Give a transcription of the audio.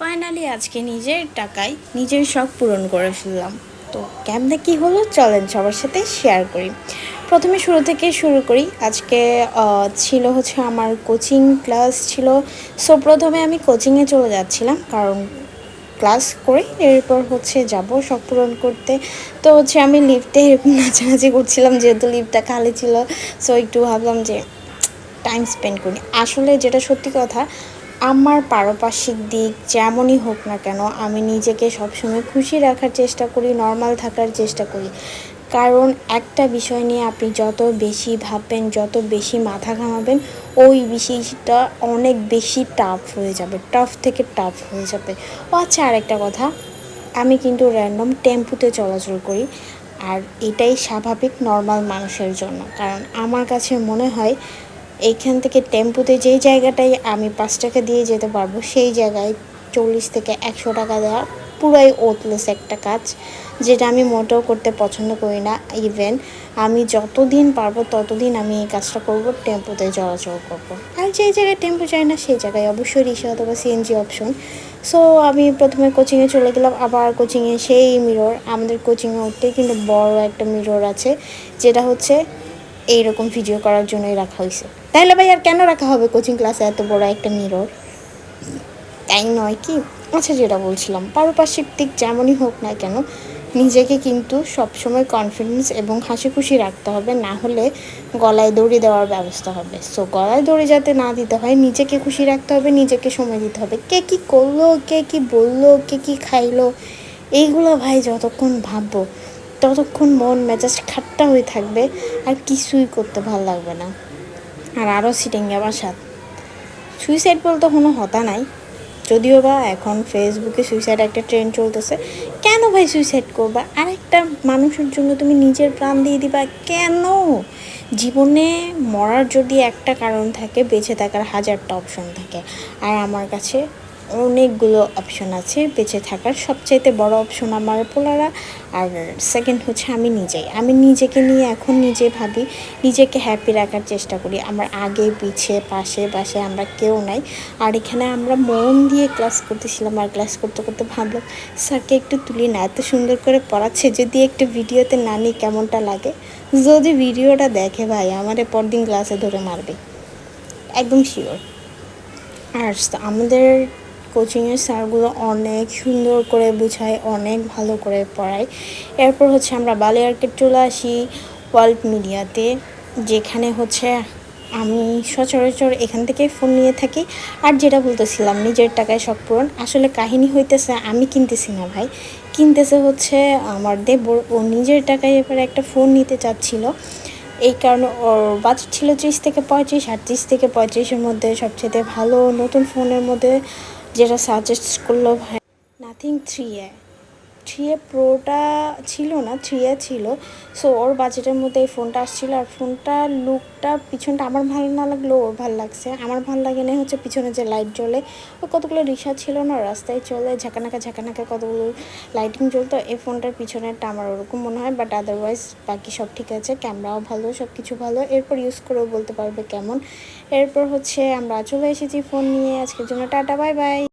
Finally আজকে নিজের টাকায় নিজের শখ পূরণ করে ফেললাম। তো কেমনে কি হলো চলেন সবার সাথে শেয়ার করি। প্রথমে শুরু থেকে শুরু করি। আজকে ছিল হচ্ছে আমার কোচিং ক্লাস ছিল। সো প্রথমে আমি কোচিংয়ে চলে যাচ্ছিলাম কারণ ক্লাস করে এরপর হচ্ছে যাব শখ পূরণ করতে। তো হচ্ছে আমি লিফটে এরকম নাচানাচি করছিলাম যেহেতু লিফটটা খালি ছিল। সো একটু ভাবলাম যে টাইম স্পেন্ড করি। আসলে যেটা সত্যি কথা আমার পারপার্শ্বিক দিক যেমনই হোক না কেন, আমি নিজেকে সবসময় খুশি রাখার চেষ্টা করি নর্মাল থাকার চেষ্টা করি। কারণ একটা বিষয় নিয়ে আপনি যত বেশি ভাববেন, যত বেশি মাথা ঘামাবেন, ওই বিষয়টা অনেক বেশি টাফ হয়ে যাবে টাফ থেকে টাফ হয়ে যাবে। ও আচ্ছা আরেকটা কথা, আমি কিন্তু র্যান্ডম টেম্পুতে চলাচল করি, আর এটাই স্বাভাবিক নর্মাল মানুষের জন্য। কারণ আমার কাছে মনে হয় এইখান থেকে টেম্পুতে যেই জায়গাটায় আমি পাঁচ টাকা দিয়ে যেতে পারব, সেই জায়গায় চল্লিশ থেকে একশো টাকা দেওয়া পুরাই ওতলেস একটা কাজ, যেটা আমি মোটেও করতে পছন্দ করি না। ইভেন আমি যতদিন পারব ততদিন আমি এই কাজটা করব, টেম্পুতে চলাচল করব। আর যেই জায়গায় টেম্পু যায় না, সেই জায়গায় অবশ্যই রিক্সা অথবা সিএনজি অপশন সো আমি প্রথমে কোচিংয়ে চলে গেলাম, আবার কোচিংয়ে সেই মিরর আমাদের কোচিংয়ে উঠতেই কিন্তু বড় একটা মিরর আছে, যেটা হচ্ছে এইরকম ভিডিও করার জন্যই রাখা হয়েছে। তাহলে ভাই আর কেন রাখা হবে কোচিং ক্লাসে এত বড় একটা মিরর তাই নয় কি? আচ্ছা যেটা বলছিলাম, পারপার্শ্বিক দিক যেমনই হোক না কেন, নিজেকে কিন্তু সবসময় কনফিডেন্স এবং হাসি খুশি রাখতে হবে, না হলে গলায় দড়ি দেওয়ার ব্যবস্থা হবে। সো গলায় দড়ি যাতে না দিতে হয়, নিজেকে খুশি রাখতে হবে, নিজেকে সময় দিতে হবে। কে কী করল, কে কী বলল, কে কী খাইলো, এইগুলো ভাই যতক্ষণ ভাববো ততক্ষণ মন, মেজাজ খাট্টা হয়ে থাকবে আর কিছুই করতে ভালো লাগবে না। আর আরও সিটিংয়ে বাসাত। সুইসাইড বলতে কোনো হতা নাই। যদিও বা এখন ফেসবুকে সুইসাইড একটা ট্রেন্ড চলতেছে। কেন ভাই সুইসাইড করবা? আরেকটা মানুষের জন্য তুমি নিজের প্রাণ দিয়ে দিবা কেন? জীবনে মরার যদি একটা কারণ থাকে, বেঁচে থাকার হাজারটা অপশন থাকে। আর আমার কাছে অনেকগুলো অপশন আছে বেঁচে থাকার। সবচাইতে বড় অপশন আমার পোলারা, আর সেকেন্ড হচ্ছে আমি নিজেই। আমি নিজেকে নিয়ে এখন নিজে ভাবি, নিজেকে হ্যাপি রাখার চেষ্টা করি। আমার আগে, পিছে, পাশে পাশে আমরা কেউ নাই। আর এখানে আমরা মন দিয়ে ক্লাস করতেছিলাম, আর ক্লাস করতে করতে ভাবলাম, স্যারকে একটু তুলি না, এত সুন্দর করে পড়াচ্ছে, যদি একটু ভিডিওতে না নিই কেমনটা লাগে? যদি ভিডিওটা দেখে ভাই, আমারে পরদিন ক্লাসে ধরে মারবে। একদম শিওর আর আমাদের কোচিংয়ের স্যারগুলো অনেক সুন্দর করে বোঝায়, অনেক ভালো করে পড়ায়। এরপর হচ্ছে আমরা বালিয়ার্কেট চলে আসি ওয়ার্ল্ড মিডিয়াতে, যেখানে হচ্ছে আমি সচরাচর এখান থেকে ফোন নিয়ে থাকি। আর যেটা বলতেছিলাম, নিজের টাকায় সব পূরণ। আসলে কাহিনী হইতেছে, আমি কিনতেছি না ভাই। কিনতেছে হচ্ছে আমার দেবর। ও নিজের টাকায় এবারে একটা ফোন নিতে চাচ্ছিল। এই কারণে ওর বাজেট ছিল ত্রিশ থেকে পঁয়ত্রিশ। আর ত্রিশ থেকে পঁয়ত্রিশের মধ্যে সবচেয়ে ভালো নতুন ফোনের মধ্যে যেটা সাজেস্ট করল ভাই। Nothing three A. Three A প্রোটা ছিল না থ্রি এ ছিল। সো ওর বাজেটের মধ্যে এই ফোনটা আসছিল আর ফোনটার লুকটা পিছনটা আমার ভালো না লাগল ওর ভালো লাগছে। আমার ভালো লাগে না হচ্ছে পিছনে যে লাইট জ্বলে। ও কতগুলো রিক্সা ছিল না, রাস্তায় চলে, ঝাঁকানাকা ঝাঁকানাকা কতগুলো লাইটিং জ্বলতো। এই ফোনটার পিছনেরটা আমার ওরকম মনে হয় বাট আদারওয়াইজ বাকি সব ঠিক আছে। ক্যামেরাও ভালো সব কিছু ভালো। এরপর ইউজ করেও বলতে পারবে কেমন। এরপর হচ্ছে আমরা চলে এসেছি ফোন নিয়ে। আজকের জন্য টাটা বাই বাই